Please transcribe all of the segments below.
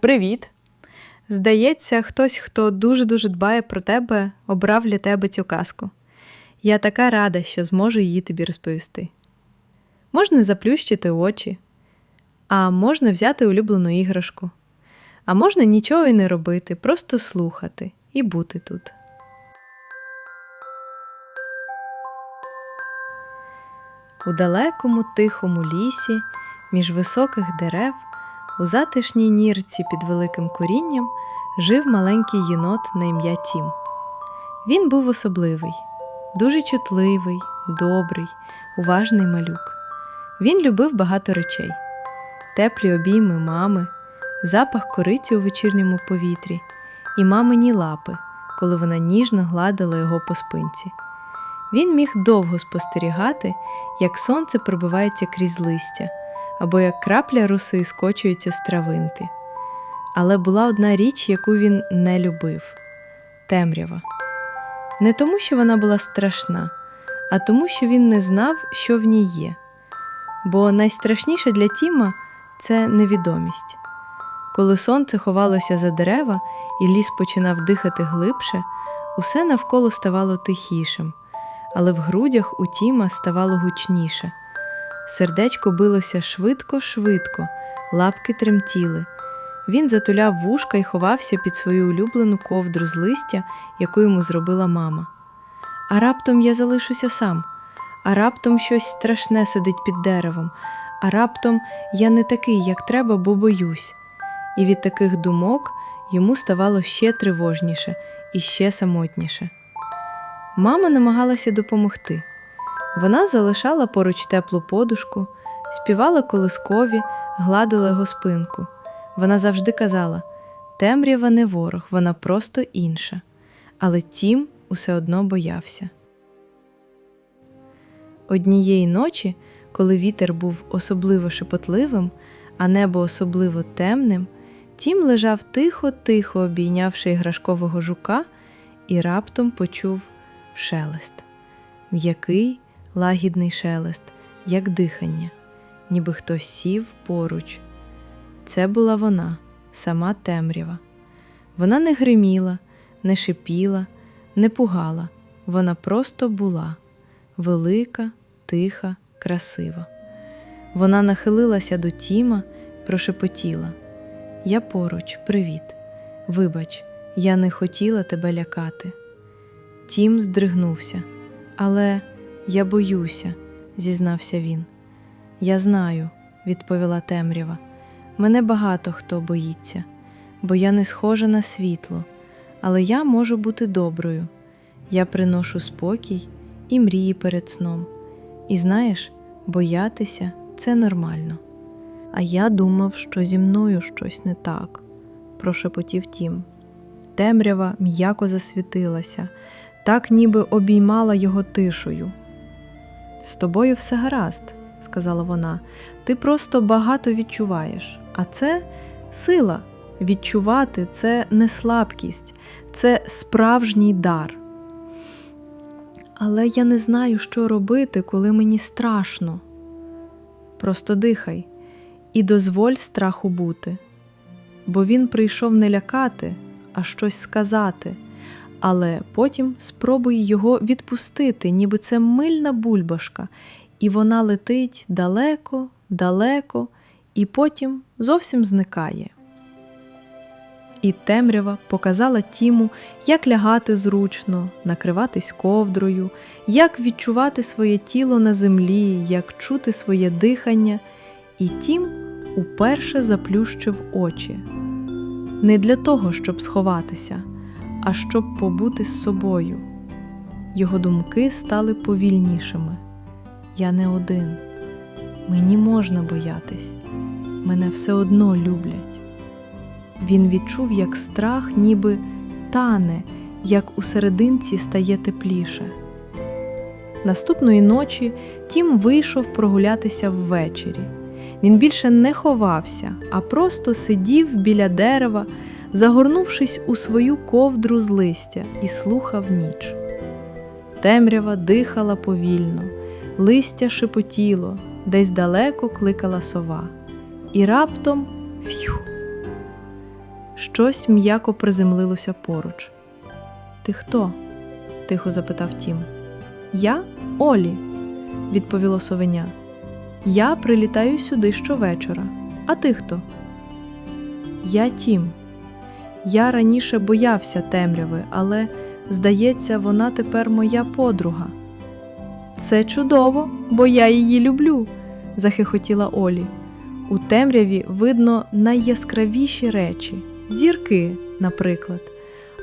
Привіт! Здається, хтось, хто дуже-дуже дбає про тебе, обрав для тебе цю казку. Я така рада, що зможу її тобі розповісти. Можна заплющити очі, а можна взяти улюблену іграшку, а можна нічого і не робити, просто слухати і бути тут. У далекому тихому лісі, між високих дерев, у затишній нірці під великим корінням жив маленький єнот на ім'я Тім. Він був особливий, дуже чутливий, добрий, уважний малюк. Він любив багато речей: теплі обійми мами, запах кориці у вечірньому повітрі і мамині лапи, коли вона ніжно гладила його по спинці. Він міг довго спостерігати, як сонце пробивається крізь листя, або як крапля роси скочується з травинки. Але була одна річ, яку він не любив темрява. Не тому, що вона була страшна, а тому, що він не знав, що в ній є. Бо найстрашніше для Тіма це невідомість. Коли сонце ховалося за дерева і ліс починав дихати глибше, усе навколо ставало тихішим, але в грудях у Тіма ставало гучніше. Сердечко билося швидко-швидко, лапки тремтіли. Він затуляв вушка і ховався під свою улюблену ковдру з листя, яку йому зробила мама. А раптом я залишуся сам, а раптом щось страшне сидить під деревом, а раптом я не такий, як треба, бо боюсь. І від таких думок йому ставало ще тривожніше і ще самотніше. Мама намагалася допомогти. Вона залишала поруч теплу подушку, співала колискові, гладила його спинку. Вона завжди казала: темрява не ворог, вона просто інша. Але Тім усе одно боявся. Однієї ночі, коли вітер був особливо шепотливим, а небо особливо темним, Тім лежав тихо-тихо, обійнявши іграшкового жука, і раптом почув шелест м'який, лагідний шелест, як дихання, ніби хтось сів поруч. Це була вона, сама темрява. Вона не гриміла, не шипіла, не пугала. Вона просто була велика, тиха, красива. Вона нахилилася до Тіма, прошепотіла: Я поруч, привіт. Вибач, я не хотіла тебе лякати. Тім здригнувся. Але я боюся, зізнався він. Я знаю, відповіла темрява. Мене багато хто боїться, бо я не схожа на світло, але я можу бути доброю. Я приношу спокій і мрії перед сном. І знаєш, боятися це нормально. А я думав, що зі мною щось не так, прошепотів Тім. Темрява м'яко засвітилася, так ніби обіймала його тишою. З тобою все гаразд, сказала вона, ти просто багато відчуваєш, а це сила. Відчувати це не слабкість, це справжній дар. Але я не знаю, що робити, коли мені страшно. Просто дихай і дозволь страху бути, бо він прийшов не лякати, а щось сказати але потім спробуй його відпустити, ніби це мильна бульбашка, і вона летить далеко, далеко, і потім зовсім зникає. І темрява показала Тіму, як лягати зручно, накриватись ковдрою, як відчувати своє тіло на землі, як чути своє дихання, і Тім уперше заплющив очі. Не для того, щоб сховатися, а щоб побути з собою. Його думки стали повільнішими. Я не один. Мені можна боятись, мене все одно люблять. Він відчув, як страх, ніби тане, як у серединці стає тепліше. Наступної ночі Тім вийшов прогулятися ввечері. Він більше не ховався, а просто сидів біля дерева, загорнувшись у свою ковдру з листя, і слухав ніч. Темрява дихала повільно, листя шепотіло, десь далеко кликала сова, і раптом ф'ю. щось м'яко приземлилося поруч. Ти хто? тихо запитав Тім. Я Олі, відповіло совеня. Я прилітаю сюди щовечора. А ти хто? Я Тім. Я раніше боявся темряви, але, здається, вона тепер моя подруга. Це чудово, бо я її люблю, захихотіла Олі. У темряві видно найяскравіші речі зірки, наприклад,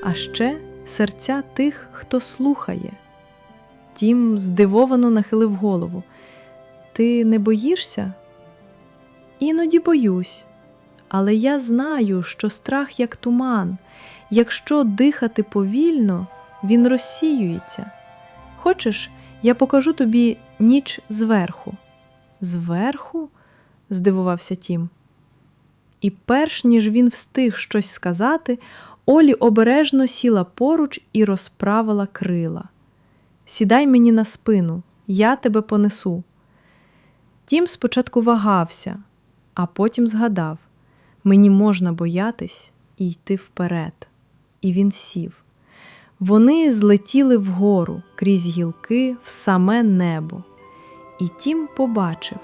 а ще серця тих, хто слухає. Тім здивовано нахилив голову. Ти не боїшся? Іноді боюсь. Але я знаю, що страх як туман. Якщо дихати повільно, він розсіюється. Хочеш, я покажу тобі ніч зверху. Зверху? здивувався Тім. І перш ніж він встиг щось сказати, Олі обережно сіла поруч і розправила крила. Сідай мені на спину, я тебе понесу. Тім спочатку вагався, а потім згадав мені можна боятись і йти вперед. І він сів. Вони злетіли вгору крізь гілки в саме небо. І тім побачив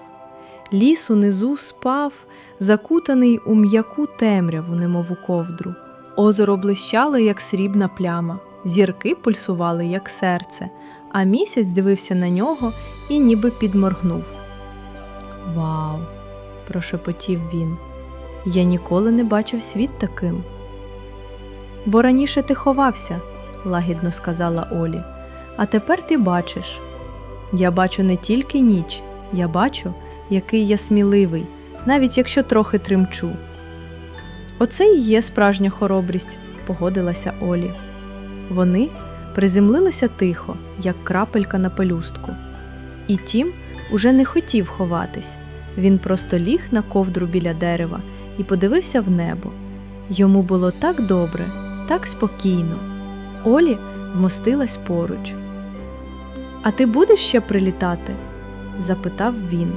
ліс унизу спав, закутаний у м'яку темряву, немов у ковдру. Озеро блищало, як срібна пляма, зірки пульсували, як серце, а місяць дивився на нього і ніби підморгнув. Вау! прошепотів він. Я ніколи не бачив світ таким. Бо раніше ти ховався, лагідно сказала Олі, а тепер ти бачиш. Я бачу не тільки ніч, я бачу, який я сміливий, навіть якщо трохи тремчу. Оце і є справжня хоробрість, погодилася Олі. Вони приземлилися тихо, як крапелька на пелюстку. І тім уже не хотів ховатись. Він просто ліг на ковдру біля дерева і подивився в небо. Йому було так добре, так спокійно. Олі вмостилась поруч. А ти будеш ще прилітати? запитав він.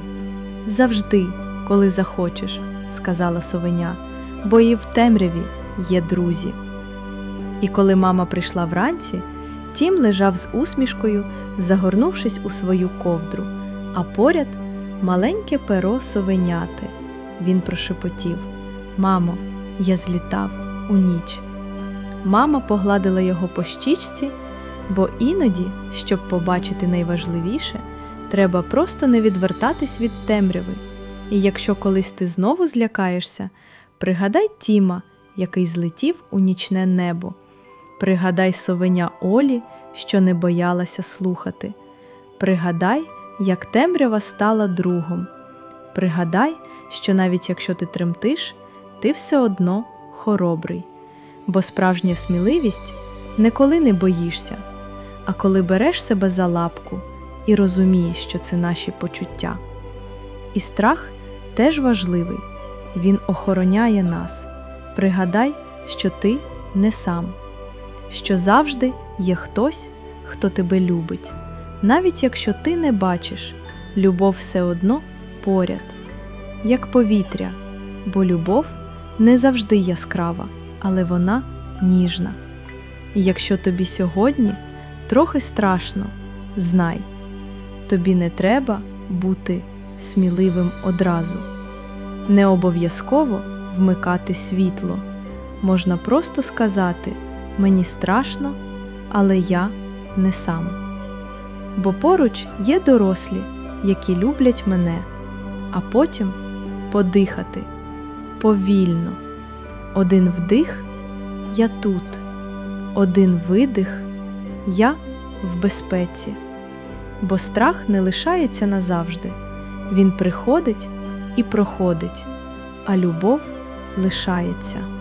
Завжди, коли захочеш, сказала совеня, бо і в темряві є друзі. І коли мама прийшла вранці, Тім лежав з усмішкою, загорнувшись у свою ковдру, а поряд маленьке перо совеняти. Він прошепотів Мамо, я злітав у ніч. Мама погладила його по щічці, бо іноді, щоб побачити найважливіше, треба просто не відвертатись від темряви. І якщо колись ти знову злякаєшся, пригадай Тіма, який злетів у нічне небо. Пригадай совеня Олі, що не боялася слухати. Пригадай, як темрява стала другом. Пригадай, що навіть якщо ти тремтиш, ти все одно хоробрий, бо справжня сміливість не коли не боїшся, а коли береш себе за лапку і розумієш, що це наші почуття. І страх теж важливий, він охороняє нас. Пригадай, що ти не сам, що завжди є хтось, хто тебе любить, навіть якщо ти не бачиш, любов все одно поряд, як повітря, бо любов не завжди яскрава, але вона ніжна. І якщо тобі сьогодні трохи страшно, знай, тобі не треба бути сміливим одразу. Не обов'язково вмикати світло. Можна просто сказати мені страшно, але я не сам. Бо поруч є дорослі, які люблять мене, а потім подихати повільно. Один вдих я тут, один видих я в безпеці, бо страх не лишається назавжди. Він приходить і проходить, а любов лишається.